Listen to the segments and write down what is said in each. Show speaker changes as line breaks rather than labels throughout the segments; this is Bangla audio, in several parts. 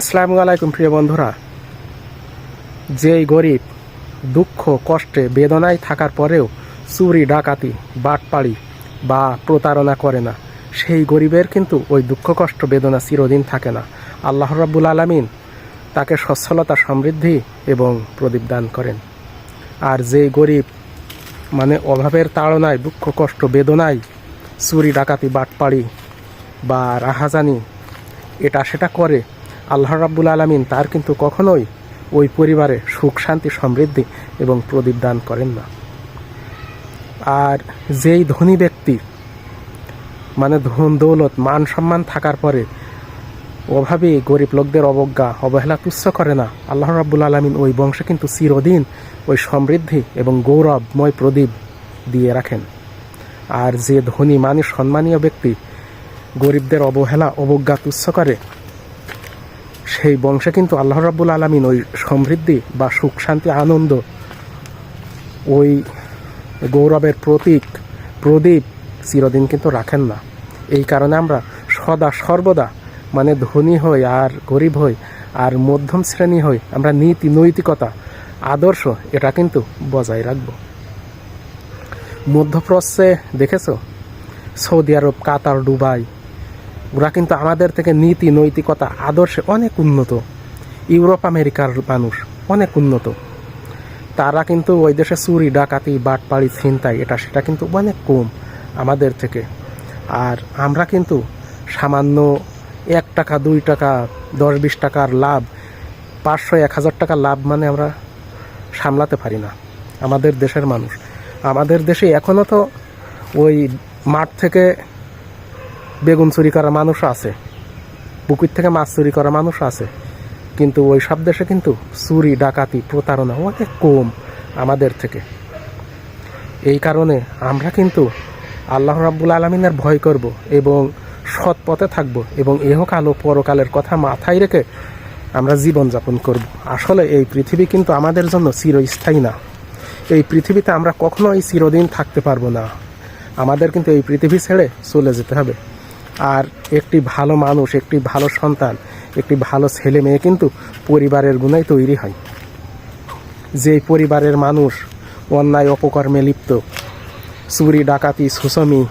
আসসালামু আলাইকুম, প্রিয় বন্ধুরা। যেই গরিব দুঃখ, কষ্টে, বেদনায় থাকার পরেও চুরি, ডাকাতি, বাটপাড়ি বা প্রতারণা করে না, সেই গরিবের কিন্তু ওই দুঃখ, কষ্ট, বেদনা চিরদিন থাকে না। আল্লাহ রাব্বুল আলামিন তাকে সচ্ছলতা, সমৃদ্ধি এবং প্রদীপ দান করেন। আর যেই গরিব মানে অভাবের তাড়নায়, দুঃখ, কষ্ট, বেদনায় চুরি, ডাকাতি, বাটপাড়ি বা রাহাজানি, এটা সেটা করে আল্লাহ রাব্বুল আলমিন তার কিন্তু কখনোই ওই পরিবারে সুখ, শান্তি, সমৃদ্ধি এবং প্রদীপ দান করেন না। আর যেই ধনী ব্যক্তি মানে ধন, দৌলত, মান সম্মান থাকার পরে অভাবে গরিব লোকদের অবজ্ঞা, অবহেলা তুচ্ছ করে না, আল্লাহ রাব্বুল আলমিন ওই বংশে কিন্তু চিরদিন ওই সমৃদ্ধি এবং গৌরবময় প্রদীপ দিয়ে রাখেন। আর যে ধনী মানে সম্মানীয় ব্যক্তি গরিবদের অবহেলা, অবজ্ঞা তুচ্ছ করে সেই বংশে কিন্তু আল্লাহ রাব্বুল আলমিন ওই সমৃদ্ধি বা সুখ, শান্তি, আনন্দ, ওই গৌরবের প্রতীক, প্রদীপ চিরদিন কিন্তু রাখেন না। এই কারণে আমরা সদা সর্বদা মানে ধনী হই আর গরিব হই আর মধ্যম শ্রেণি হই, আমরা নীতি, নৈতিকতা, আদর্শ, এটা কিন্তু বজায় রাখব। মধ্যপ্রাচ্যে দেখেছ? সৌদি আরব, কাতার, দুবাই ওরা কিন্তু আমাদের থেকে নীতি, নৈতিকতা, আদর্শে অনেক উন্নত। ইউরোপ, আমেরিকার মানুষ অনেক উন্নত। তারা কিন্তু ওই দেশে চুরি, ডাকাতি, বাটপাড়ি, ছিনতাই, এটা সেটা কিন্তু অনেক কম আমাদের থেকে। আর আমরা কিন্তু সামান্য এক টাকা, দুই টাকা, দশ, বিশ টাকার লাভ, পাঁচশো, এক হাজার টাকা লাভ মানে আমরা সামলাতে পারি না আমাদের দেশের মানুষ। আমাদের দেশে এখনও তো ওই মাঠ থেকে বেগুন চুরি করা মানুষ আছে। পুকুর থেকে মাছ চুরি করা মানুষ আছে। কিন্তু ওই সব দেশে কিন্তু চুরি, ডাকাতি, প্রতারণা অনেক কম আমাদের থেকে। এই কারণে আমরা কিন্তু আল্লাহ রাব্বুল আলমিনের ভয় করব এবং সৎ পথে থাকব এবং এহকাল ও পরকালের কথা মাথায় রেখে আমরা জীবনযাপন করব। আসলে এই পৃথিবী কিন্তু আমাদের জন্য চিরস্থায়ী না। এই পৃথিবীতে আমরা কখনোই চিরদিন থাকতে পারব না। আমাদের কিন্তু এই পৃথিবী ছেড়ে চলে যেতে হবে। আর একটি ভালো মানুষ, একটি ভালো সন্তান, একটি ভালো ছেলে মেয়ে কিন্তু পরিবারের গুণাই তৈরি হয়। যে পরিবারের মানুষ অন্যায় অপকর্মে লিপ্ত, চুরি, ডাকাতি, সুসমি,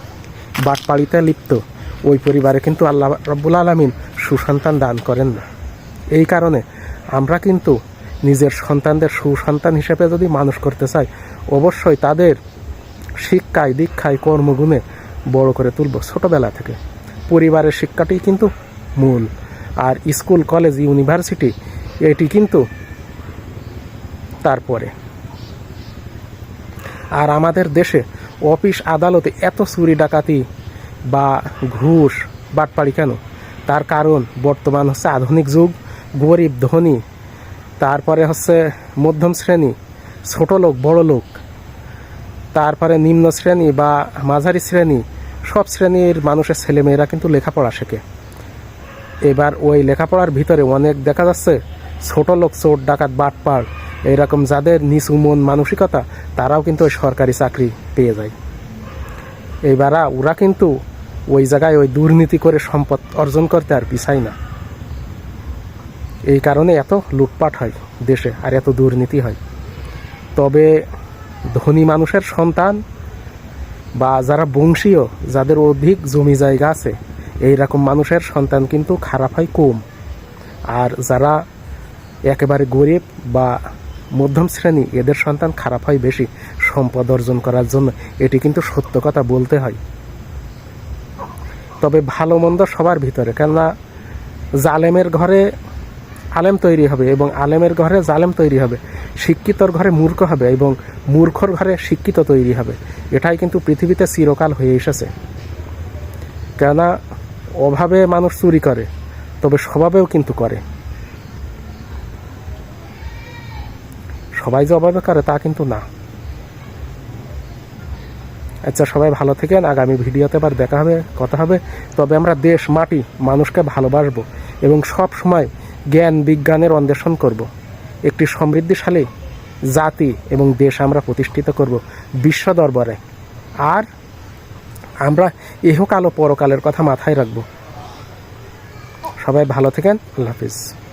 বাটপাড়িতে লিপ্ত, ওই পরিবারে কিন্তু আল্লাহ রব্বুল আলমিন সুসন্তান দান করেন না। এই কারণে আমরা কিন্তু নিজের সন্তানদের সুসন্তান হিসেবে যদি মানুষ করতে চাই, অবশ্যই তাদের শিক্ষায়, দীক্ষায়, কর্মগুণে বড় করে তুলব ছোটবেলা থেকে। পরিবারের শিক্ষাটি কিন্তু মূল। আর স্কুল, কলেজ, ইউনিভার্সিটি, এটি কিন্তু তারপরে। আর আমাদের দেশে অফিস আদালতে এত চুরি ডাকাতি বা ঘুষ, বাটপাড়ি কেন? তার কারণ বর্তমান হচ্ছে আধুনিক যুগ, গরিব ধনী, তারপরে হচ্ছে মধ্যম শ্রেণি, ছোট লোক, বড় লোক, তারপরে নিম্ন শ্রেণি বা মাঝারি শ্রেণি শ্রেণির মানুষের ছেলেমেয়েরা কিন্তু লেখাপড়া শেখে। এবার ওই লেখাপড়ার ভিতরে অনেক দেখা যাচ্ছে, ছোট লোক, চোর, ডাকাত বাটপাড় এইরকম যাদের নিচু মন মানসিকতা, তারাও কিন্তু ওই সরকারি চাকরি পেয়ে যায়। এইবারা ওরা কিন্তু ওই জায়গায় ওই দুর্নীতি করে সম্পদ অর্জন করতে আর পিছায় না। এই কারণে এত লুটপাট হয় দেশে, আর এত দুর্নীতি হয়। তবে ধনী মানুষের সন্তান বা যারা বংশীয়, যাদের অধিক জমি জায়গা আছে এই রকম মানুষের সন্তান কিন্তু খারাপ হয় কম। আর যারা একেবারে গরিব বা মধ্যম শ্রেণি, এদের সন্তান খারাপ হয় বেশি সম্পদ অর্জন করার জন্য। এটি কিন্তু সত্য কথা বলতে হয়। তবে ভালো মন্দ সবার ভিতরে, কেননা জালেমের ঘরে আলেম তৈরি হবে এবং আলেমের ঘরে জালেম তৈরি হবে, শিক্ষিতর ঘরে মূর্খ হবে এবং মূর্খর ঘরে শিক্ষিত তৈরি হবে। এটাই কিন্তু পৃথিবীতে চিরকাল হয়ে এসেছে। কেননা, অভাবে মানুষ চুরি করে, তবে স্বভাবেও কিন্তু করে। সবাই যে অভাবে করে তা কিন্তু না। আচ্ছা সবাই ভালো থেকেন। আগামী ভিডিওতে আবার দেখা হবে, কথা হবে। তবে আমরা দেশ, মাটি, মানুষকে ভালোবাসবো এবং সব সময় জ্ঞান বিজ্ঞানের অন্বেষণ করব। একটি সমৃদ্ধিশালী জাতি এবং দেশ আমরা প্রতিষ্ঠিত করব বিশ্ব দরবারে। আর আমরা ইহকাল ও পরকালের কথা মাথায় রাখব। সবাই ভালো থাকেন। আল্লাহ হাফিজ।